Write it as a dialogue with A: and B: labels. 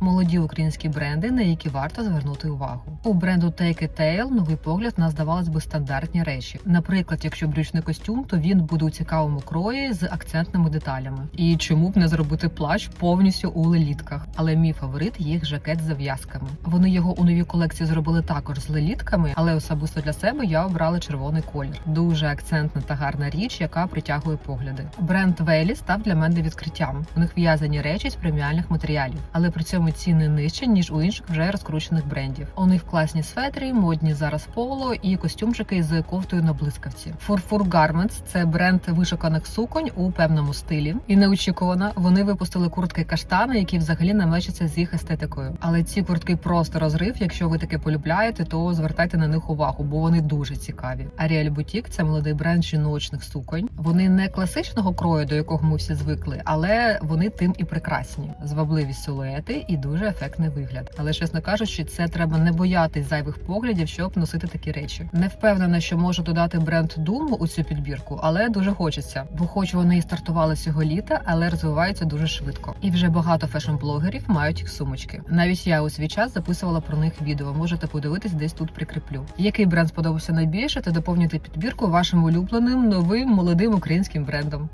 A: молоді українські бренди, на які варто звернути увагу. У бренду Take a Tail новий погляд на здавалось би стандартні речі. Наприклад, якщо брючний костюм, то він буде у цікавому крої з акцентними деталями. І чому б не зробити плащ повністю у лелітках? Але мій фаворит їх жакет з зав'язками. Вони його у новій колекції зробили також з лелітками, але особисто для себе я обрала червоний колір. Дуже акцентна та гарна річ, яка притягує погляди. Бренд Велі став для мене відкриттям. У них в'язані речі з преміальних матеріалів, але при цьому ціни нижче ніж у інших вже розкручених брендів. У них класні светри, модні зараз поло і костюмчики з кофтою на блискавці. Фурфур Garments – це бренд вишуканих суконь у певному стилі. І неочікувано вони випустили куртки каштани, які взагалі не мечаться з їх естетикою. Але ці куртки просто розрив. Якщо ви таке полюбляєте, то звертайте на них увагу, бо вони дуже цікаві. Ariel Boutique – це молодий бренд жіночних суконь. Вони не класичного крою, до якого ми всі звикли, але вони тим і прекрасні. Звабливі силуети і дуже ефектний вигляд. Але чесно кажучи, це треба не боятись зайвих поглядів, щоб носити такі речі. Не впевнена, що можу додати бренд Doom у цю підбірку, але дуже хочеться, бо хоч вони і стартували цього літа, але розвиваються дуже швидко. І вже багато фешн-блогерів мають їх сумочки. Навіть я у свій час записувала про них відео. Можете подивитись, десь тут прикріплю. Який бренд сподобався найбільше, та доповнюйте підбірку вашим улюбленим новим молодим українським брендом.